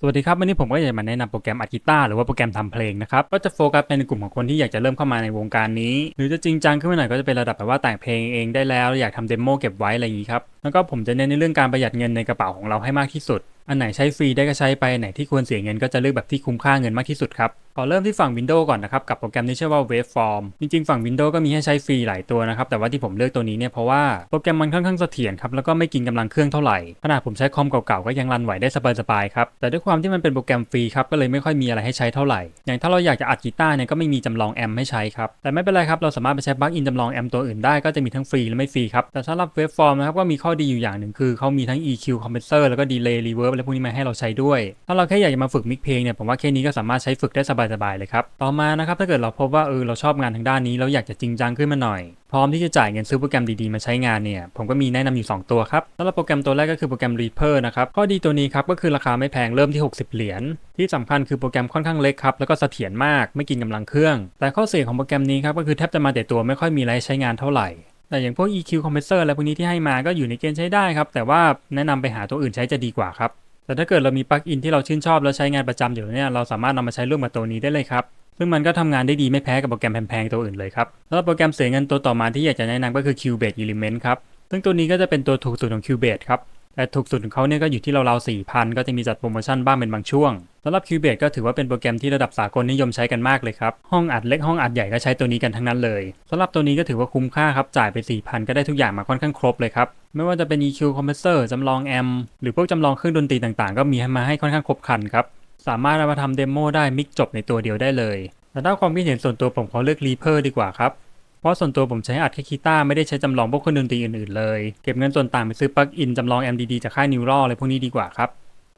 สวัสดีครับ วันนี้ผมก็จะมาแนะนำโปรแกรมอัดกีตาร์หรือว่าโปรแกรมทำเพลงนะครับ ก็จะโฟกัสไปในกลุ่มของคนที่อยากจะเริ่มเข้ามาในวงการนี้ หรือจะจริงจังขึ้นมาหน่อยก็จะเป็นระดับแบบว่าแต่งเพลงเองได้แล้วอยากทำเดโมเก็บไว้อะไรอย่างนี้ครับ แล้วก็ผมจะเน้นในเรื่องการประหยัดเงินในกระเป๋าของเราให้มากที่สุด อันไหนใช้ฟรีได้ก็ใช้ไปอันไหนที่ควรเสียเงินก็จะเลือกแบบที่คุ้มค่าเงินมากที่สุดครับ ขอเริ่มที่ฝั่ง Windows ก่อนนะครับ กับโปรแกรมที่ชื่อว่า Waveform จริงๆ ฝั่ง Windows ก็มีให้ใช้ฟรีหลายตัวนะครับ แต่ว่าที่ผมเลือกตัวนี้เนี่ยเพราะว่าโปรแกรมมันค่อนข้างเสถียรครับ แล้วก็ไม่กินกำลังเครื่องเท่าไหร่ ขนาดผมใช้คอมเก่าๆ ก็ยังรันไหวได้สบายๆ ครับ แต่ด้วยความที่มันเป็นโปรแกรมฟรีครับ ก็เลยไม่ค่อยมีอะไรให้ใช้เท่าไหร่ อย่างถ้าเราอยากจะอัดกีตาร์เนี่ยก็ไม่มีจำลองแอมป์ให้ใช้ครับ แต่ไม่เป็นไรครับ เราสามารถไปใช้ปลั๊กอินจำลองแอมป์ตัวอื่นได้ก็จะมีทั้งฟรีและไม่ฟรีครับ แต่สำหรับ Waveform นะครับก็มีข้อดีอยู่อย่างหนึ่งคือเขามีทั้ง EQ Compressor แล้วก็ Delay Reverb อะไรพวกนี้มาให้เราใช้ด้วย ถ้าเราแค่อยากจะมาฝึกมิกเพลงเนี่ยผมว่าแค่นี้ก็สามารถใช้ฝึกได้สบายๆเลยครับ ต่อมานะครับถ้าเกิดเราพบว่าเออเราชอบงานทางด้านนี้แล้วอยากจะจริงจังขึ้นมาหน่อย พร้อมที่จะจ่ายเงินซื้อโปรแกรมดีๆมาใช้งานเนี่ยผมก็มีแนะนำอยู่ 2 ตัวครับสำหรับโปรแกรมตัวแรกก็คือโปรแกรม Reaper นะครับข้อดีตัวนี้ครับก็คือราคาไม่แพงเริ่มที่ 60 เหรียญที่สำคัญคือโปรแกรมค่อนข้างเล็กครับแล้วก็เสถียรมากไม่กินกำลังเครื่อง แต่ข้อเสียของโปรแกรมนี้ครับก็คือแทบจะมาแต่ตัวไม่ค่อยมีอะไรใช้งานเท่าไหร่แต่อย่างพวก EQ Compressor อะไรพวกนี้ที่ให้มาก็อยู่ในเกณฑ์ใช้ได้ครับ แต่ว่าแนะนำไปหาตัวอื่นใช้จะดีกว่าครับ แต่ถ้าเกิดเรามีปลั๊กอินที่เราชื่นชอบแล้วใช้งานประจำอยู่เนี่ยเราสามารถนำมาใช้ร่วมกับตัวนี้ได้เลยครับซึ่งมันก็ทำงานได้ดีไม่แพ้กับโปรแกรมแพงๆตัวอื่นเลยครับแล้วโปรแกรมเสียเงินตัวต่อมาที่อยากจะแนะนำก็คือ Cubase Element ครับซึ่งตัวนี้ก็จะเป็นตัวถูกสุดของ Cubase ครับแต่ถูกสุดของเขาเนี่ยก็อยู่ที่ราวๆ4,000 ก็จะมีจัดโปรโมชั่นบ้างเป็นบางช่วงำหรับ Cubase ก็ถือว่าเป็นโปรแกรมที่ระดับสากลนิยมใช้กันมากเลยครับ ห้องอัดเล็กห้องอัดใหญ่ก็ใช้ตัวนี้กันทั้งนั้นเลยสำหรับตัวนี้ก็ถือว่าคุ้มค่าครับ จ่ายไป 4,000 ก็ได้ทุกอย่างมาค่อนข้างครบเลยครับ ไม่ว่าจะเป็น EQ Compressor จำลองแอมหรือพวกจำลองเครื่องดนตรีต่างๆ ก็มีให้มาให้ค่อนข้างครบครันครับ สามารถเอามาทำเดโมได้มิกจบในตัวเดียวได้เลยแต่ถ้าความคิดเห็นส่วนตัวผมขอเลือก Reaper ดีกว่าครับเพราะส่วนตัวผมใช้อัดแค่กีตาร์ไม่ได้ใช้จำลองพวกเครื่องดนตรีอื่นๆเลย เก็บเงินส่วนต่างไปซื้อปลั๊กอินจำลอง MDD จากค่าย Neural อะไรพวกนี้ดีกว่าครับ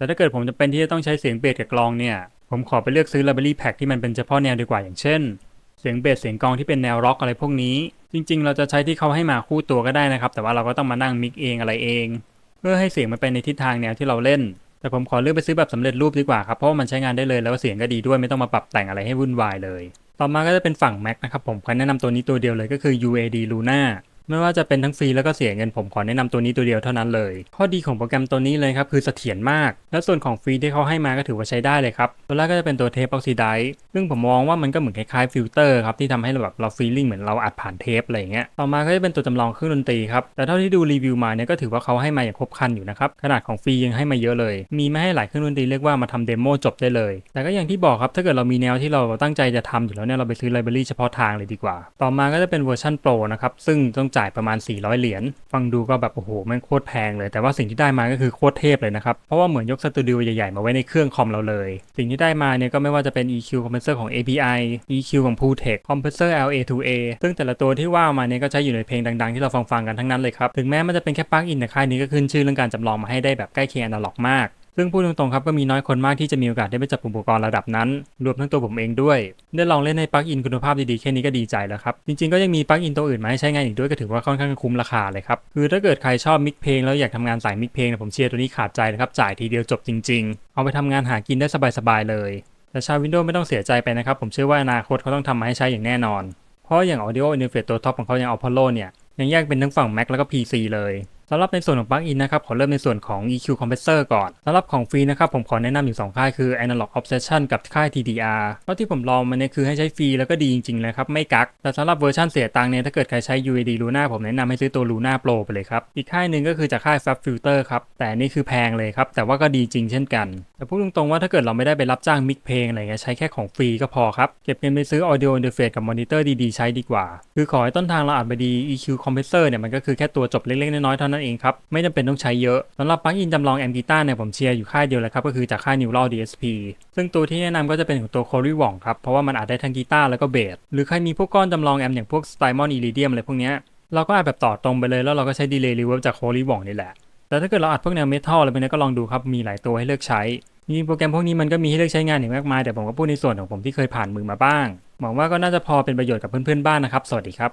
แต่ถ้าเกิดผมจะเป็นที่จะต้องใช้เสียงเบสกับกลองเนี่ย ผมขอไปเลือกซื้อ Library Pack ที่มันเป็นเฉพาะแนวดีกว่าอย่างเช่น เสียงเบสเสียงกลองที่เป็นแนวร็อกอะไรพวกนี้ จริง ๆ เราจะใช้ที่เขาให้มาคู่ตัวก็ได้นะครับ แต่ว่าเราก็ต้องมานั่งมิกเองอะไรเอง เพื่อให้เสียงมันไปในทิศทางแนวที่เราเล่น แต่ผมขอเลือกไปซื้อแบบสำเร็จรูปดีกว่าครับเพราะว่ามันใช้งานได้เลยแล้วเสียงก็ดีด้วยไม่ต้องมาปรับแต่งอะไรให้วุ่นวายเลย ต่อมาก็จะเป็นฝั่ง Mac นะครับผมขอแนะนำตัวนี้ตัวเดียวเลยก็คือ UAD Luna ไม่ว่าจะเป็นทั้งฟรีแล้วก็เสียเงินผมขอแนะนำตัวนี้ตัวเดียวเท่านั้นเลย ข้อดีของโปรแกรมตัวนี้เลยครับคือเสถียรมาก และส่วนของฟรีที่เขาให้มาก็ถือว่าใช้ได้เลยครับ ตัวแรกก็จะเป็นตัวเทปออกซิไดซ์ซึ่งผมมองว่ามันก็เหมือนคล้ายๆฟิลเตอร์ครับที่ทำให้เราแบบเราฟีลลิ่งเหมือนเราอัดผ่านเทปอะไรอย่างเงี้ย ต่อมาก็จะเป็นตัวจำลองเครื่องดนตรีครับ แต่เท่าที่ดูรีวิวมาเนี่ยก็ถือว่าเขาให้มาอย่างครบครันอยู่นะครับขนาดของฟรียังให้มาเยอะเลย มีไมาให้หลายเครื่องดนตรีเรียกว่ามาทำเดโมจบได้เลย แต่ก็อย่างที่บอกครับถ้าเกิดเรามีแนวที่เราตั้งใจจะทำอยู่แล้วเนี่ยเราไปซื้อไลบรารีเฉพาะทางเลยดีกว่า ต่อมาก็จะเป็นเวอร์ชันโปรนะครับซึ่งต้องจายประมาณ 400 เหรียญ ฟังดูก็แบบโอ้โหม่งโคตรแพงเลย แต่ว่าสิ่งที่ได้มาก็คือโคตรเทพเลยนะครับ เพราะว่าเหมือนยกสตูดิโอใหญ่ๆ มาไว้ในเครื่องคอมเราเลย สิ่งที่ได้มาเนี่ยก็ไม่ว่าจะเป็น EQ Compressor ของ API EQ ของ Pultec Compressor LA2A ซึ่งแต่ละตัวที่ว่ามาเนี่ยก็ใช้อยู่ในเพลงดังๆ ที่เราฟังๆกันทั้งนั้นเลยครับ ถึงแม้มันจะเป็นแค่ปลั๊กอินแต่ค่ายนี้ก็ขึ้นชื่อเรื่องการจำลองมาให้ได้แบบใกล้เคียงอนาล็อกมาก ซึ่งพูดตรงๆครับก็มีน้อยคนมากที่จะมีโอกาสได้ไปจับอุปกรณ์ระดับนั้น รวมทั้งตัวผมเองด้วย ได้ลองเล่นในปลั๊กอินคุณภาพดีๆแค่นี้ก็ดีใจแล้วครับ จริงๆก็ยังมีปลั๊กอินตัวอื่นมาให้ใช้งานอีกด้วยก็ถือว่าค่อนข้างคุ้มราคาเลยครับ คือถ้าเกิดใครชอบมิกเพลงแล้วอยากทำงานสายมิกเพลงนะผมเชียร์ตัวนี้ขาดใจนะครับจ่ายทีเดียวจบจริง ๆ เอาไปทำงานหากินได้สบายๆเลยแต่ชาว Windows ไม่ต้องเสียใจไปนะครับ ผมเชื่อว่าอนาคตเขาต้องทำมาให้ใช้อย่างแน่นอน เพราะอย่าง Audio Interface ตัวท็อปของเขาอย่าง Apollo เนี่ย ยังแยกเป็นทั้งฝั่ง Mac แล้วก็ PC เลย สำหรับในส่วนของปลั๊กอินนะครับขอเริ่มในส่วนของ EQ Compressor ก่อนสำหรับของฟรีนะครับผมขอแนะนำอยู่ 2 ค่ายคือ Analog Obsession กับค่าย TDR เพราะที่ผมลองมาเนี่ยคือให้ใช้ฟรีแล้วก็ดีจริงๆเลยครับไม่กักแต่สำหรับเวอร์ชันเสียตังค์เนี่ยถ้าเกิดใครใช้ UAD Luna ผมแนะนำให้ซื้อตัว Luna Pro ไปเลยครับอีกค่ายหนึ่งก็คือจากค่าย Fab Filter ครับแต่นี่คือแพงเลยครับแต่ว่าก็ดีจริงเช่นกัน แต่พูดตรงๆว่าถ้าเกิดเราไม่ได้ไปรับจ้างมิกเพลงอะไรเงี้ยใช้แค่ของฟรีก็พอครับเก็บเงินไปซื้อ Audio Interface กับมอนิเตอร์ดีๆใช้ดีกว่า คือขอให้ต้นทางเราอัดมาดี EQ Compressor เนี่ยมันก็คือแค่ตัวจบเล็กๆน้อยๆเท่านั้นเองครับ ไม่จำเป็นต้องใช้เยอะสำหรับปลั๊กอินจำลองแอมกีตาร์เนี่ยผมเชียร์อยู่ค่ายเดียวเลยครับก็คือจากค่าย Neural DSP ซึ่งตัวที่แนะนำก็จะเป็นของตัว c o r y w o n g ครับเพราะว่ามันอัดได้ทั้งกีตาร์แล้วก็เบสหรือใครมีพวกก้อนจำลองแอมอย่างพวก Stymon Iridium อะไรพวกเนี้ยเราก็อัดแบบต่อตรงไปเลยแล้วเราก็ใช้ Delay Reverb จาก c o r y w o n g นี่แหละแต่ถ้าเกิดเราอัดพวกแนวเมทัลอะไรพวกนี้ก็ลองดูครับมีหลายตัวให้เลือกใช้จริงโปรแกรมพวกนี้มันก็มีให้เลือกใช้งานอย่างมากมายแต่ผมก็พูดในส่วนของผมที่เคยผ่านมือมาบ้างหวังว่าก็น่าจะพอเป็นประโยชน์กับเพื่อนๆบ้างนะครับ สวัสดีครับ